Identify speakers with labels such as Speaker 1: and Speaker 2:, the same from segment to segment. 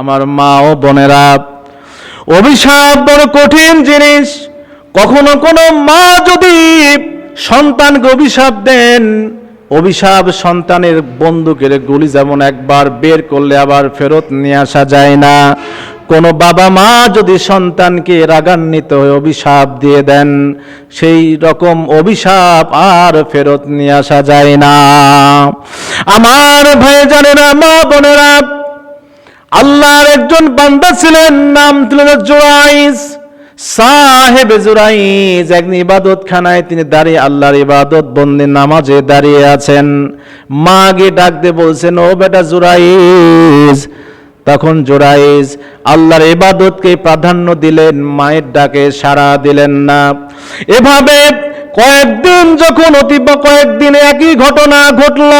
Speaker 1: আমার মা ও বোনেরা, অভিশাপ বড় কঠিন জিনিস। কখনো কোনো মা যদি সন্তানকে অভিশাপ দেন, অভিশাপ সন্তানের বন্দুকের গুলি যেমন একবার বের করলে আবার ফেরত নিয়ে আসা যায় না। কোনো বাবা মা যদি সন্তানকে রাগান্বিত হয়ে অভিশাপ দিয়ে দেন, সেই রকম অভিশাপ আর ফেরত নিয়ে আসা যায় না। আমার ভাই জানেরা মা বোনেরা আল্লাহর একজন বান্দা ছিলেন, নাম ছিল জোরাইস সাহেব জুরাইজ একদিন ইবাদত খানায় তিনি দাঁড়িয়ে আল্লাহর ইবাদত বন্দি নামাজে দাঁড়িয়ে আছেন। মা গিয়ে ডাক দিয়ে বলছেন, ও বেটা জুরাইজ। তখন জোরাইজ আল্লাহর ইবাদতকে প্রাধান্য দিলেন, মায়ের ডাকে সাড়া দিলেন না। এভাবে কয়েকদিন যখন অতীব কয়েকদিনে একই ঘটনা ঘটল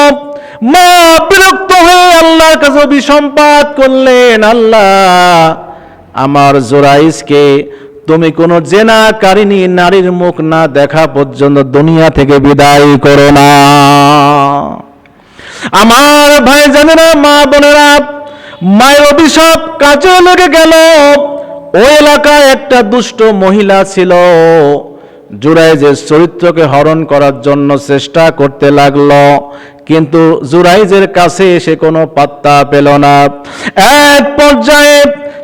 Speaker 1: মা বিরক্ত হয়ে আল্লাহর কাছে অভিসম্পাত করলেন, আল্লাহ, আমার জোরাইসকে তুমি কোনো জেনাকারিনী নারীর মুখ না দেখা পর্যন্ত দুনিয়া থেকে বিদায় করো না। আমার ভাই জানেরা, মা বোনেরা, মায়ের অভিশাপ কাজে লেগে গেল। ওই এলাকায় একটা দুষ্ট মহিলা ছিল। জুরাইজের চরিত্রকে হরণ করার জন্য চেষ্টা করতে লাগল, কিন্তু জুরাইজের কাছে এসে কোনো পাত্তা পেল না। এক পর্যায়ে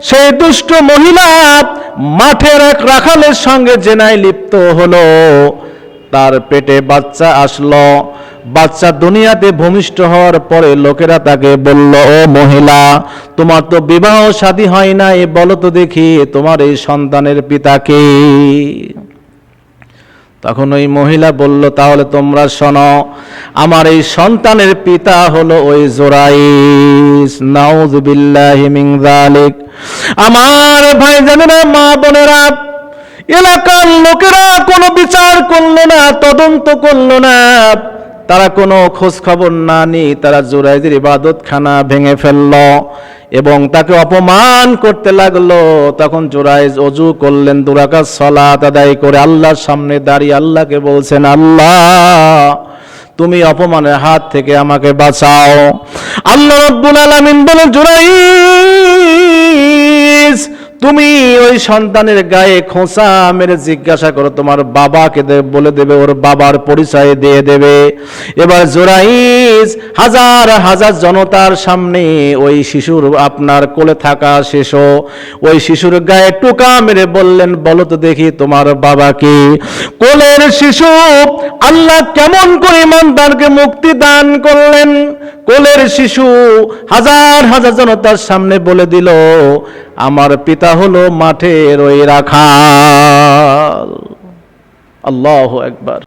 Speaker 1: সেই দুষ্ট মহিলা মাঠের এক রাখালের সঙ্গে জেনায় লিপ্ত হলো। তার পেটে বাচ্চা আসলো। বাচ্চা দুনিয়াতে ভূমিষ্ঠ হওয়ার পরে লোকেরা তাকে বলল, ও মহিলা, তোমার তো বিবাহ শাদী হয় নাই, বলো তো দেখি তোমার এই সন্তানের পিতাকে তখন ওই মহিলা বলল, তাহলে তোমরা শোনো, আমার এই সন্তানের পিতা হলো ওই জোরাইস। নাউজুবিল্লাহি মিন যালিক। আমার ভাই জানেরা মা বোনেরা, এলাকার লোকেরা কোনো বিচার করল না, তদন্ত করল না। তারা কোনো খোঁজ খবর না নিয়ে তারা জোরাইদের ইবাদত খানা ভেঙে ফেলল। এবং তাকে অপমান করতে লাগল। তখন জোরাইজ অজু করলেন, দুরাকা সলাত আদায় করে আল্লাহর সামনে দাঁড়িয়ে আল্লাহকে বলছেন, আল্লাহ, তুমি অপমানের হাত থেকে আমাকে বাঁচাও। আল্লাহ রব্বুল আলামিন বলে জোরাইজ তুমি ওই সন্তানের গায়ে খোঁচা মেরে জিজ্ঞাসা করো, তোমার বাবাকে বলে দেবে, ওর বাবার পরিচয় দিয়ে দেবে। এবার জোরাইজ হাজার হাজার জনতার সামনে ওই শিশুর আপনার কোলে থাকা শিশু ওই শিশুর গায়ে টোকা মেরে বললেন, বলো তো দেখি তোমার বাবাকে কোলের শিশু আল্লাহ কেমন করে ইমানদারকে মুক্তি দান করলেন? কোলের শিশু হাজার হাজার জনতার সামনে বলে দিল, আমার পিতা হলো মাঠের ওই রাখাল। আল্লাহ একবার